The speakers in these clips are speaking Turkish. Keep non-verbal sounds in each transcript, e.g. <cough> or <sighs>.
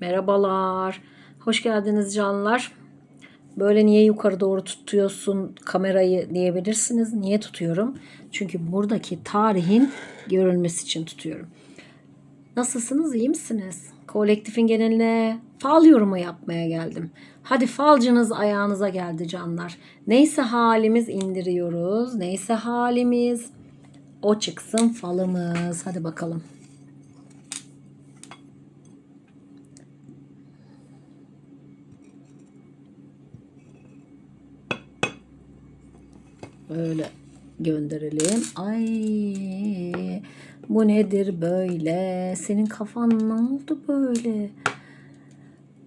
Merhabalar. Hoş geldiniz canlar. Böyle niye yukarı doğru tutuyorsun kamerayı diyebilirsiniz. Niye tutuyorum? Çünkü buradaki tarihin görülmesi için tutuyorum. Nasılsınız? İyi misiniz? Kolektifin geneline fal yorumu yapmaya geldim. Hadi falcınız ayağınıza geldi canlar. Neyse halimiz indiriyoruz. Neyse halimiz o çıksın falımız. Hadi bakalım. Böyle gönderelim. Ay bu nedir böyle? Senin kafan ne oldu böyle?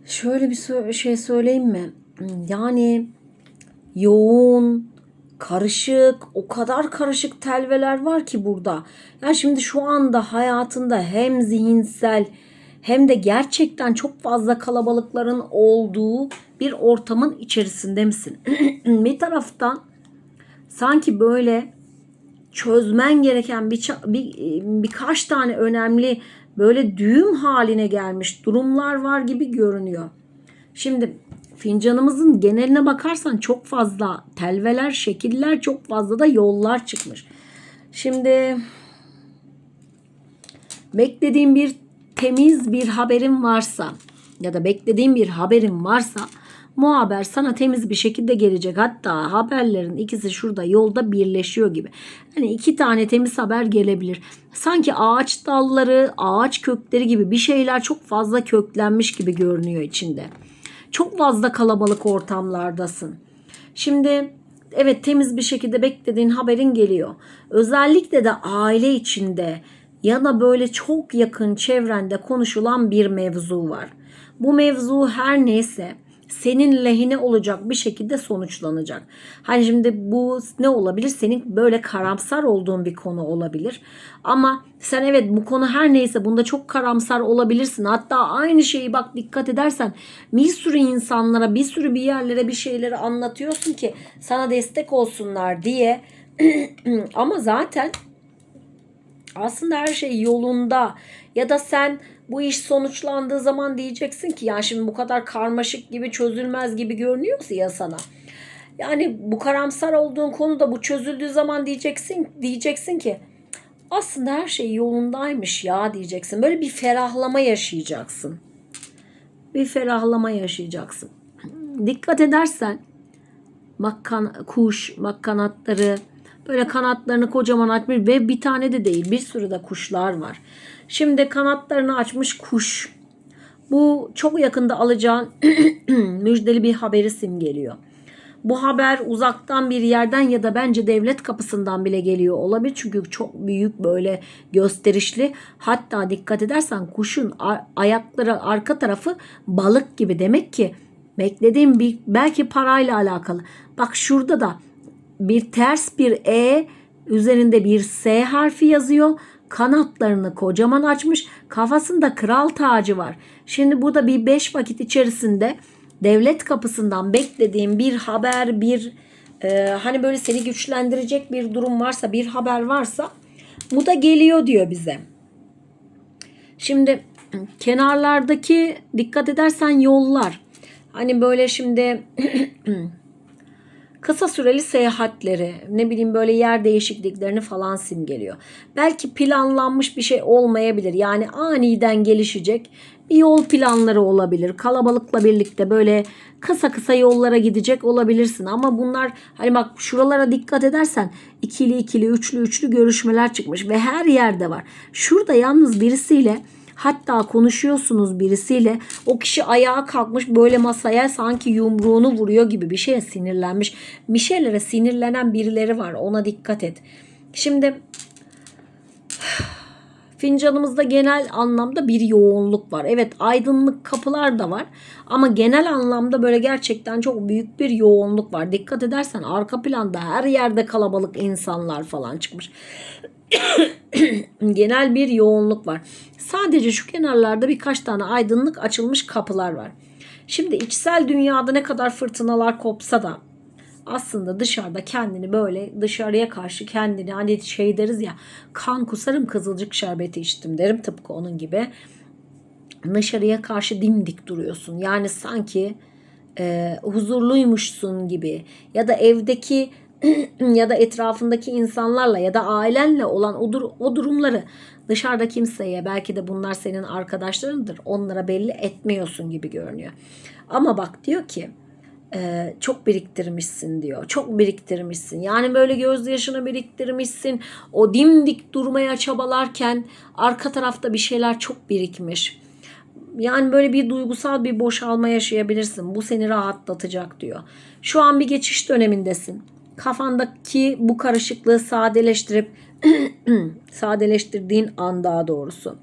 Şöyle bir şey söyleyeyim mi? Yani yoğun, karışık, o kadar karışık telveler var ki burada. Ya şimdi şu anda hayatında hem zihinsel hem de gerçekten çok fazla kalabalıkların olduğu bir ortamın içerisinde misin? <clears throat> bir taraftan sanki böyle çözmen gereken bir, bir birkaç tane önemli böyle düğüm haline gelmiş durumlar var gibi görünüyor. Şimdi fincanımızın geneline bakarsan çok fazla telveler, şekiller, çok fazla da yollar çıkmış. Şimdi beklediğim bir temiz bir haberin varsa ya da beklediğim bir haberin varsa bu haber sana temiz bir şekilde gelecek. Hatta haberlerin ikisi şurada yolda birleşiyor gibi. Hani iki tane temiz haber gelebilir. Sanki ağaç dalları, ağaç kökleri gibi bir şeyler çok fazla köklenmiş gibi görünüyor içinde. Çok fazla kalabalık ortamlardasın. Şimdi evet temiz bir şekilde beklediğin haberin geliyor. Özellikle de aile içinde ya da böyle çok yakın çevrende konuşulan bir mevzu var. Bu mevzu her neyse senin lehine olacak bir şekilde sonuçlanacak. Hani şimdi bu ne olabilir? Senin böyle karamsar olduğun bir konu olabilir. Ama sen evet bu konu her neyse bunda çok karamsar olabilirsin. Hatta aynı şeyi bak dikkat edersen bir sürü insanlara bir sürü bir yerlere bir şeyleri anlatıyorsun ki sana destek olsunlar diye. <clears throat> Ama zaten aslında her şey yolunda ya da sen bu iş sonuçlandığı zaman diyeceksin ki yani şimdi bu kadar karmaşık gibi çözülmez gibi görünüyorsa ya sana. Yani bu karamsar olduğun konuda bu çözüldüğü zaman diyeceksin diyeceksin ki aslında her şey yolundaymış ya diyeceksin. Böyle bir ferahlama yaşayacaksın. Bir ferahlama yaşayacaksın. Dikkat edersen bak kan, kuş, bak kanatları, Böyle kanatlarını kocaman açmış ve bir tane de değil bir sürü de kuşlar var. Şimdi kanatlarını açmış kuş. Bu çok yakında alacağın <clears throat> müjdeli bir haberi simgeliyor. Bu haber uzaktan bir yerden ya da bence devlet kapısından bile geliyor olabilir. Çünkü çok büyük böyle gösterişli. Hatta dikkat edersen kuşun ayakları arka tarafı balık gibi. Demek ki beklediğim bir belki parayla alakalı. Bak şurada da bir ters bir E üzerinde bir S harfi yazıyor. Kanatlarını kocaman açmış. Kafasında kral tacı var. Şimdi burada bir beş vakit içerisinde devlet kapısından beklediğim bir haber, bir e, hani böyle seni güçlendirecek bir durum varsa, bir haber varsa bu da geliyor diyor bize. Şimdi kenarlardaki dikkat edersen yollar. Hani böyle şimdi <clears throat> kısa süreli seyahatleri, ne bileyim böyle yer değişikliklerini falan simgeliyor. Belki planlanmış bir şey olmayabilir. Yani aniden gelişecek bir yol planları olabilir. Kalabalıkla birlikte böyle kısa kısa yollara gidecek olabilirsin. Ama bunlar hani bak şuralara dikkat edersen ikili ikili, üçlü üçlü görüşmeler çıkmış ve her yerde var. Şurada yalnız birisiyle Hatta konuşuyorsunuz birisiyle o kişi ayağa kalkmış böyle masaya sanki yumruğunu vuruyor gibi bir şeye sinirlenmiş. Bir şeylere sinirlenen birileri var ona dikkat et. Şimdi <sighs> fincanımızda genel anlamda bir yoğunluk var. Evet aydınlık kapılar da var ama genel anlamda böyle gerçekten çok büyük bir yoğunluk var. Dikkat edersen arka planda her yerde kalabalık insanlar falan çıkmış. <coughs> genel bir yoğunluk var. Sadece şu kenarlarda birkaç tane aydınlık açılmış kapılar var. Şimdi içsel dünyada ne kadar fırtınalar kopsa da aslında dışarıda kendini böyle dışarıya karşı kendini hani şey deriz ya kan kusarım kızılcık şerbeti içtim derim tıpkı onun gibi. dışarıya karşı dimdik duruyorsun. Yani sanki e, huzurluymuşsun gibi ya da evdeki <clears throat> ya da etrafındaki insanlarla ya da ailenle olan o, dur- o durumları dışarıda kimseye belki de bunlar senin arkadaşlarındır onlara belli etmiyorsun gibi görünüyor. Ama bak diyor ki e, çok biriktirmişsin diyor. Çok biriktirmişsin. Yani böyle gözyaşını biriktirmişsin. O dimdik durmaya çabalarken arka tarafta bir şeyler çok birikmiş. Yani böyle bir duygusal bir boşalma yaşayabilirsin. Bu seni rahatlatacak diyor. Şu an bir geçiş dönemindesin. Kafandaki bu karışıklığı sadeleştirip <clears throat> sadeleştirdiğin an daha doğrusu.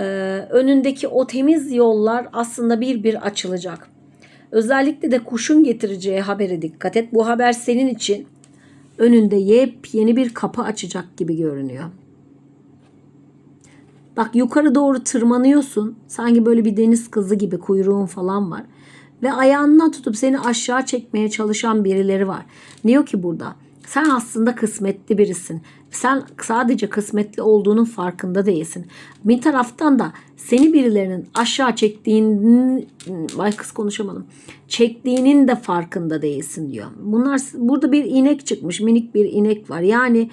Ee, önündeki o temiz yollar aslında bir bir açılacak. Özellikle de kuşun getireceği habere dikkat et. Bu haber senin için önünde yepyeni bir kapı açacak gibi görünüyor. Bak yukarı doğru tırmanıyorsun. Sanki böyle bir deniz kızı gibi kuyruğun falan var. Ve ayağından tutup seni aşağı çekmeye çalışan birileri var. Diyor ki burada sen aslında kısmetli birisin. Sen sadece kısmetli olduğunun farkında değilsin. Bir taraftan da seni birilerinin aşağı çektiğinin ay kız konuşamadım. Çektiğinin de farkında değilsin diyor. Bunlar burada bir inek çıkmış. Minik bir inek var. Yani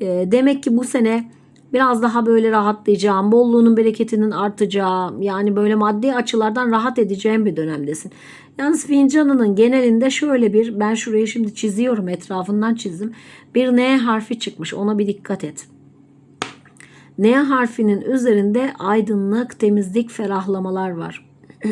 e, demek ki bu sene biraz daha böyle rahatlayacağım, bolluğunun bereketinin artacağı, yani böyle maddi açılardan rahat edeceğim bir dönemdesin. Yalnız fincanının genelinde şöyle bir, ben şurayı şimdi çiziyorum, etrafından çizdim. Bir N harfi çıkmış, ona bir dikkat et. N harfinin üzerinde aydınlık, temizlik, ferahlamalar var. <clears throat>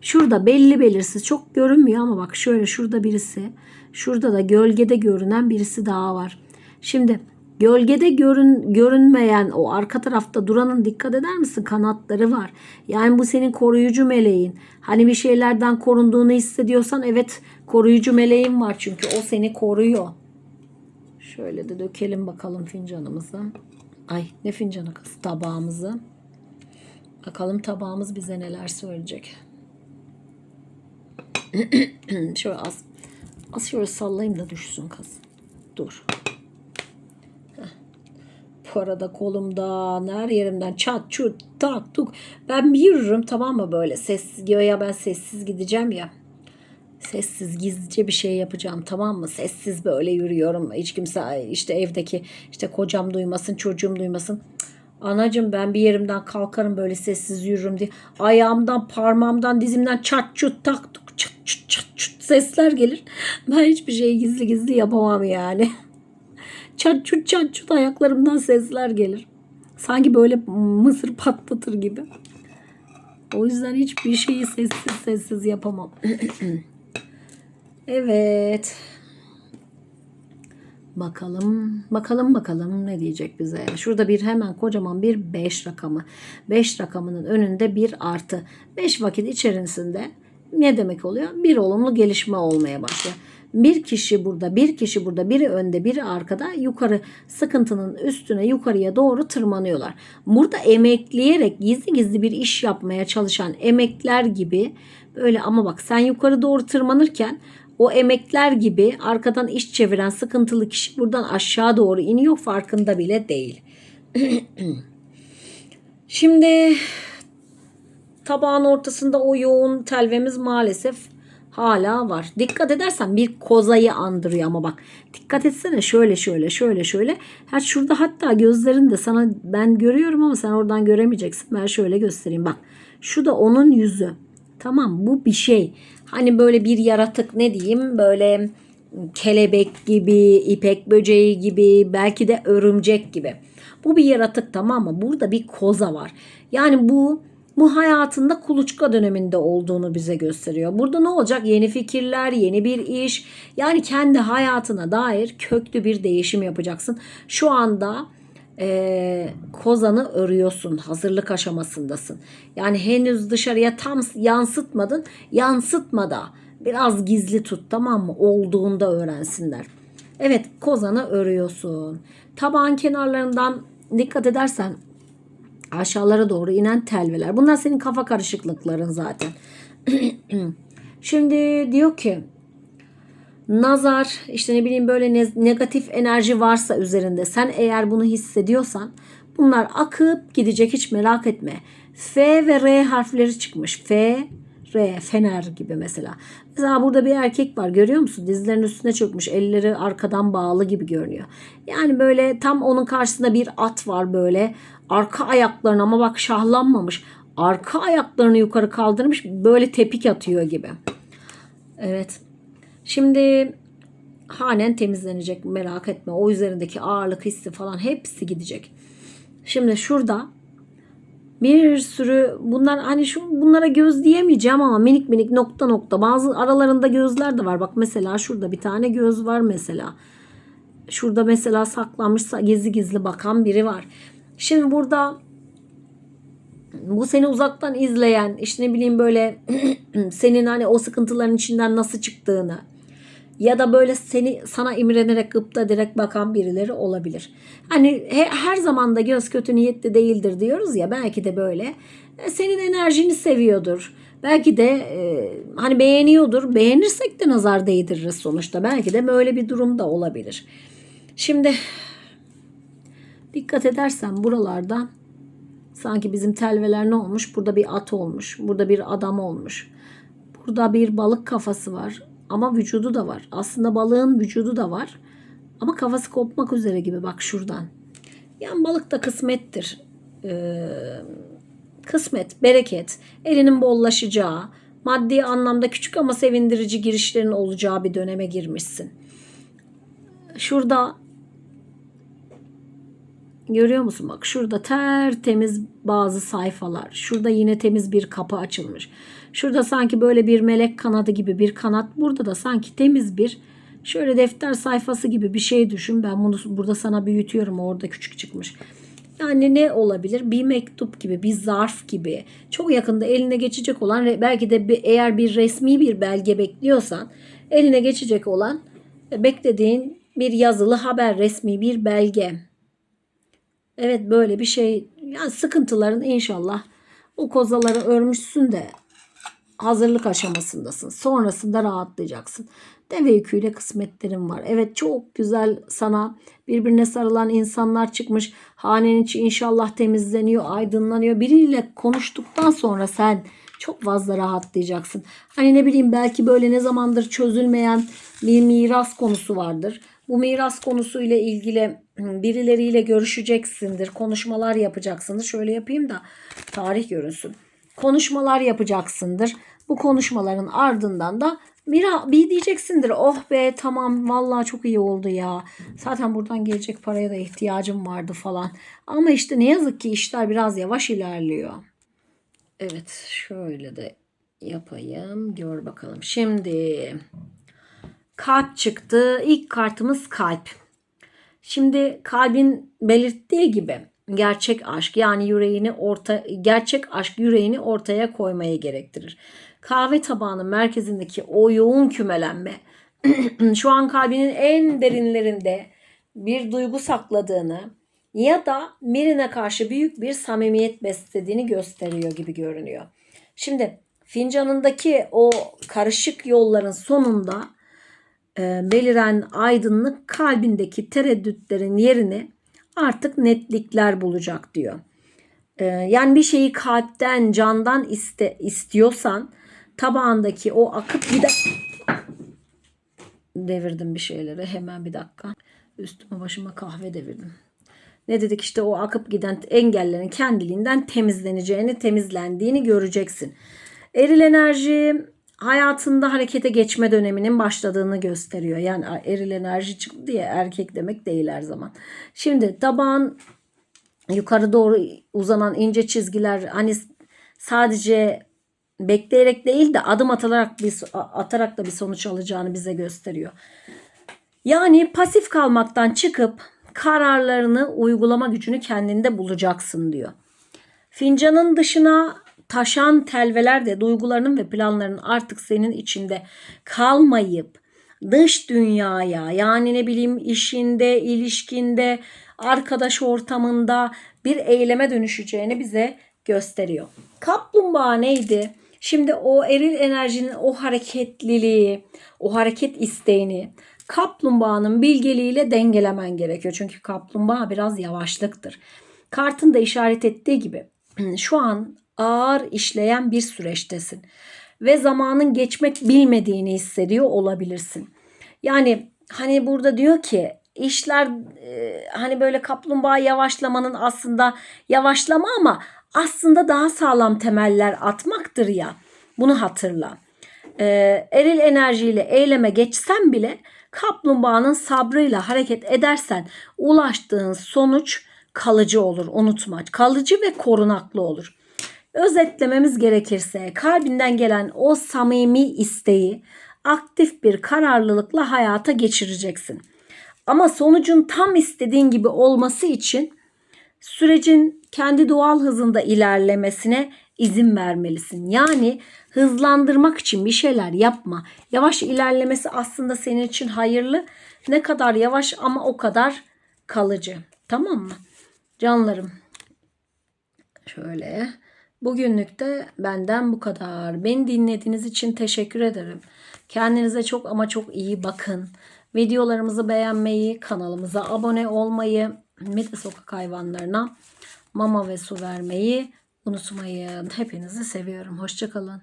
Şurada belli belirsiz çok görünmüyor ama bak şöyle şurada birisi, şurada da gölgede görünen birisi daha var. Şimdi Gölgede görün, görünmeyen o arka tarafta duranın dikkat eder misin? Kanatları var. Yani bu senin koruyucu meleğin. Hani bir şeylerden korunduğunu hissediyorsan evet koruyucu meleğin var çünkü o seni koruyor. Şöyle de dökelim bakalım fincanımızı. Ay ne fincanı kız tabağımızı. Bakalım tabağımız bize neler söyleyecek. <clears throat> şöyle az az şöyle sallayayım da düşsün kız. Dur. Arada kolumdan her yerimden çat çut tak tuk. Ben bir yürürüm tamam mı böyle sessiz ya ben sessiz gideceğim ya. Sessiz gizlice bir şey yapacağım tamam mı? Sessiz böyle yürüyorum. Hiç kimse işte evdeki işte kocam duymasın çocuğum duymasın. Anacım ben bir yerimden kalkarım böyle sessiz yürürüm diye. Ayağımdan parmağımdan dizimden çat çut tak tuk çat çut çat çut sesler gelir. Ben hiçbir şeyi gizli gizli yapamam yani. Çat çut çat çut ayaklarımdan sesler gelir. Sanki böyle mısır patlatır gibi. O yüzden hiçbir şeyi sessiz sessiz yapamam. <clears throat> evet. Bakalım, bakalım bakalım ne diyecek bize. Şurada bir hemen kocaman bir 5 rakamı. 5 rakamının önünde bir artı. 5 vakit içerisinde ne demek oluyor? Bir olumlu gelişme olmaya başlıyor. Bir kişi burada, bir kişi burada, biri önde, biri arkada yukarı sıkıntının üstüne yukarıya doğru tırmanıyorlar. Burada emekleyerek gizli gizli bir iş yapmaya çalışan emekler gibi böyle ama bak sen yukarı doğru tırmanırken o emekler gibi arkadan iş çeviren sıkıntılı kişi buradan aşağı doğru iniyor farkında bile değil. <clears throat> Şimdi tabağın ortasında o yoğun telvemiz maalesef hala var. Dikkat edersen bir kozayı andırıyor ama bak dikkat etsene şöyle şöyle şöyle şöyle. Her şurada hatta gözlerin de sana ben görüyorum ama sen oradan göremeyeceksin. Ben şöyle göstereyim bak. Şu da onun yüzü. Tamam bu bir şey. Hani böyle bir yaratık ne diyeyim böyle kelebek gibi, ipek böceği gibi, belki de örümcek gibi. Bu bir yaratık tamam mı? Burada bir koza var. Yani bu bu hayatında kuluçka döneminde olduğunu bize gösteriyor. Burada ne olacak? Yeni fikirler, yeni bir iş. Yani kendi hayatına dair köklü bir değişim yapacaksın. Şu anda e, kozanı örüyorsun. Hazırlık aşamasındasın. Yani henüz dışarıya tam yansıtmadın. Yansıtmada biraz gizli tut tamam mı? Olduğunda öğrensinler. Evet kozanı örüyorsun. Tabağın kenarlarından dikkat edersen aşağılara doğru inen telveler. Bunlar senin kafa karışıklıkların zaten. <clears throat> Şimdi diyor ki nazar işte ne bileyim böyle ne- negatif enerji varsa üzerinde sen eğer bunu hissediyorsan bunlar akıp gidecek hiç merak etme. F ve R harfleri çıkmış. F, R, fener gibi mesela. Mesela burada bir erkek var görüyor musun? Dizlerinin üstüne çökmüş. Elleri arkadan bağlı gibi görünüyor. Yani böyle tam onun karşısında bir at var böyle. Arka ayaklarını ama bak şahlanmamış. Arka ayaklarını yukarı kaldırmış. Böyle tepik atıyor gibi. Evet. Şimdi hanen temizlenecek merak etme. O üzerindeki ağırlık hissi falan hepsi gidecek. Şimdi şurada bir sürü bunlar hani şu bunlara göz diyemeyeceğim ama minik minik nokta nokta bazı aralarında gözler de var. Bak mesela şurada bir tane göz var mesela. Şurada mesela saklanmış gizli gizli bakan biri var. Şimdi burada bu seni uzaktan izleyen işte ne bileyim böyle <clears throat> senin hani o sıkıntıların içinden nasıl çıktığını ya da böyle seni sana imrenerek gıpta direkt bakan birileri olabilir. Hani he- her zaman da göz kötü niyetli değildir diyoruz ya belki de böyle. E, Senin enerjini seviyordur. Belki de e, hani beğeniyordur. Beğenirsek de nazar değdiririz sonuçta. Belki de böyle bir durum da olabilir. Şimdi dikkat edersen buralarda sanki bizim telveler ne olmuş? Burada bir at olmuş. Burada bir adam olmuş. Burada bir balık kafası var ama vücudu da var. Aslında balığın vücudu da var ama kafası kopmak üzere gibi bak şuradan. Yani balık da kısmettir. Ee, kısmet, bereket, elinin bollaşacağı, maddi anlamda küçük ama sevindirici girişlerin olacağı bir döneme girmişsin. Şurada Görüyor musun bak şurada tertemiz bazı sayfalar. Şurada yine temiz bir kapı açılmış. Şurada sanki böyle bir melek kanadı gibi bir kanat. Burada da sanki temiz bir şöyle defter sayfası gibi bir şey düşün. Ben bunu burada sana büyütüyorum. Orada küçük çıkmış. Yani ne olabilir? Bir mektup gibi, bir zarf gibi. Çok yakında eline geçecek olan belki de bir, eğer bir resmi bir belge bekliyorsan eline geçecek olan beklediğin bir yazılı haber, resmi bir belge. Evet böyle bir şey. Yani sıkıntıların inşallah o kozaları örmüşsün de hazırlık aşamasındasın. Sonrasında rahatlayacaksın. Deve yüküyle kısmetlerin var. Evet çok güzel sana birbirine sarılan insanlar çıkmış. Hanenin içi inşallah temizleniyor, aydınlanıyor. Biriyle konuştuktan sonra sen çok fazla rahatlayacaksın. Hani ne bileyim belki böyle ne zamandır çözülmeyen bir miras konusu vardır. Bu miras konusuyla ilgili birileriyle görüşeceksindir. Konuşmalar yapacaksındır. Şöyle yapayım da tarih görünsün. Konuşmalar yapacaksındır. Bu konuşmaların ardından da bir, bir diyeceksindir. Oh be tamam vallahi çok iyi oldu ya. Zaten buradan gelecek paraya da ihtiyacım vardı falan. Ama işte ne yazık ki işler biraz yavaş ilerliyor. Evet şöyle de yapayım. Gör bakalım. Şimdi kalp çıktı. İlk kartımız kalp. Şimdi kalbin belirttiği gibi gerçek aşk yani yüreğini orta gerçek aşk yüreğini ortaya koymayı gerektirir. Kahve tabağının merkezindeki o yoğun kümelenme <clears throat> şu an kalbinin en derinlerinde bir duygu sakladığını ya da birine karşı büyük bir samimiyet beslediğini gösteriyor gibi görünüyor. Şimdi fincanındaki o karışık yolların sonunda beliren aydınlık kalbindeki tereddütlerin yerini artık netlikler bulacak diyor. E, yani bir şeyi kalpten, candan iste, istiyorsan tabağındaki o akıp giden devirdim bir şeyleri hemen bir dakika. Üstüme başıma kahve devirdim. Ne dedik işte o akıp giden engellerin kendiliğinden temizleneceğini, temizlendiğini göreceksin. Eril enerji hayatında harekete geçme döneminin başladığını gösteriyor. Yani eril enerji çıktı diye erkek demek değil her zaman. Şimdi tabağın yukarı doğru uzanan ince çizgiler hani sadece bekleyerek değil de adım atarak bir atarak da bir sonuç alacağını bize gösteriyor. Yani pasif kalmaktan çıkıp kararlarını uygulama gücünü kendinde bulacaksın diyor. Fincanın dışına taşan telveler de duygularının ve planlarının artık senin içinde kalmayıp dış dünyaya yani ne bileyim işinde, ilişkinde, arkadaş ortamında bir eyleme dönüşeceğini bize gösteriyor. Kaplumbağa neydi? Şimdi o eril enerjinin o hareketliliği, o hareket isteğini kaplumbağanın bilgeliğiyle dengelemen gerekiyor. Çünkü kaplumbağa biraz yavaşlıktır. Kartın da işaret ettiği gibi <clears throat> şu an ağır işleyen bir süreçtesin. Ve zamanın geçmek bilmediğini hissediyor olabilirsin. Yani hani burada diyor ki işler e, hani böyle kaplumbağa yavaşlamanın aslında yavaşlama ama aslında daha sağlam temeller atmaktır ya. Bunu hatırla. E, eril enerjiyle eyleme geçsen bile kaplumbağanın sabrıyla hareket edersen ulaştığın sonuç kalıcı olur unutma. Kalıcı ve korunaklı olur. Özetlememiz gerekirse kalbinden gelen o samimi isteği aktif bir kararlılıkla hayata geçireceksin. Ama sonucun tam istediğin gibi olması için sürecin kendi doğal hızında ilerlemesine izin vermelisin. Yani hızlandırmak için bir şeyler yapma. Yavaş ilerlemesi aslında senin için hayırlı. Ne kadar yavaş ama o kadar kalıcı. Tamam mı? Canlarım. Şöyle. Bugünlük de benden bu kadar. Beni dinlediğiniz için teşekkür ederim. Kendinize çok ama çok iyi bakın. Videolarımızı beğenmeyi, kanalımıza abone olmayı, Mete Sokak hayvanlarına mama ve su vermeyi unutmayın. Hepinizi seviyorum. Hoşçakalın.